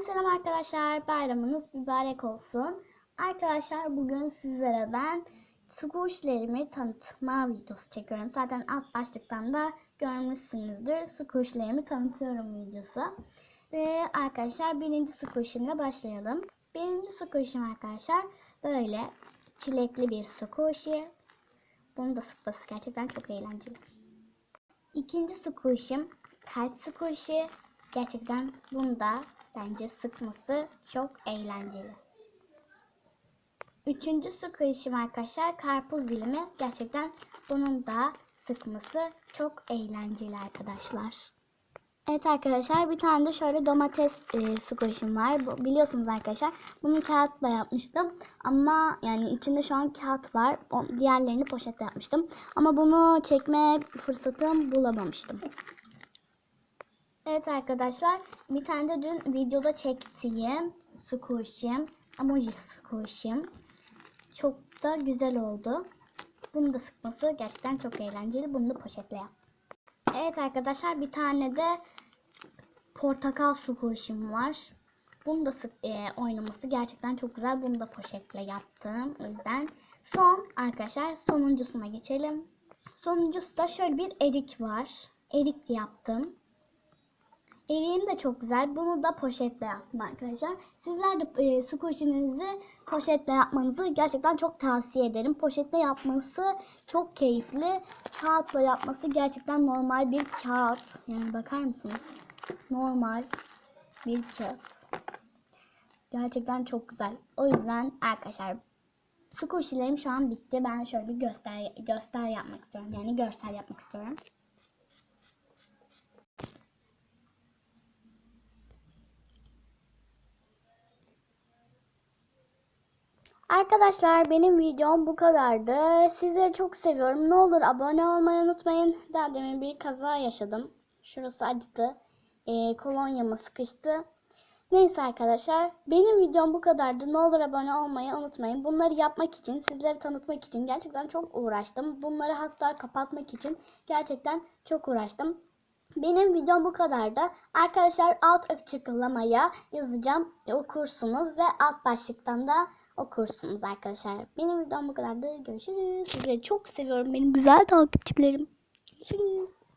Herkese selam arkadaşlar. Bayramınız mübarek olsun. Arkadaşlar bugün sizlere ben squishlerimi tanıtma videosu çekiyorum. Zaten alt başlıktan da görmüşsünüzdür. Squishlerimi tanıtıyorum videosu. Ve arkadaşlar birinci squishimle başlayalım. Birinci squishim arkadaşlar böyle çilekli bir squishy. Bunu da sıkması gerçekten çok eğlenceli. İkinci squishim kalp squishy. Gerçekten bunda bence sıkması çok eğlenceli. Üçüncü squishim arkadaşlar karpuz dilimi. Gerçekten bunun da sıkması çok eğlenceli arkadaşlar. Evet arkadaşlar bir tane de şöyle domates e, squishim var. Bu, biliyorsunuz arkadaşlar bunu kağıtla yapmıştım. Ama yani içinde şu an kağıt var. O, diğerlerini poşetle yapmıştım. Ama bunu çekme fırsatım bulamamıştım. Evet arkadaşlar bir tane de dün videoda çektiğim squishim, emoji squishim çok da güzel oldu. Bunu da sıkması gerçekten çok eğlenceli. Bunu da poşetle. Evet arkadaşlar bir tane de portakal squishim var. Bunu da sık e, oynaması gerçekten çok güzel. Bunu da poşetle yaptım. O yüzden son arkadaşlar sonuncusuna geçelim. Sonuncusu da şöyle bir erik var. Erik yaptım. Eriğim de çok güzel. Bunu da poşetle yaptım arkadaşlar. Sizler de e, squishinizi poşetle yapmanızı gerçekten çok tavsiye ederim. Poşetle yapması çok keyifli. Kağıtla yapması gerçekten normal bir kağıt. Yani bakar mısınız? Normal bir kağıt. Gerçekten çok güzel. O yüzden arkadaşlar squishilerim şu an bitti. Ben şöyle bir göster göster yapmak istiyorum. Yani görsel yapmak istiyorum. Arkadaşlar benim videom bu kadardı. Sizleri çok seviyorum. Ne olur abone olmayı unutmayın. Daha demin bir kaza yaşadım. Şurası acıdı. Ee, kolonyamı sıkıştı. Neyse arkadaşlar benim videom bu kadardı. Ne olur abone olmayı unutmayın. Bunları yapmak için, sizleri tanıtmak için gerçekten çok uğraştım. Bunları hatta kapatmak için gerçekten çok uğraştım. Benim videom bu kadardı. Arkadaşlar alt açıklamaya yazacağım. Okursunuz ve alt başlıktan da okursunuz arkadaşlar. Benim videom bu kadardı. Görüşürüz. Sizleri çok seviyorum benim güzel takipçilerim. Görüşürüz.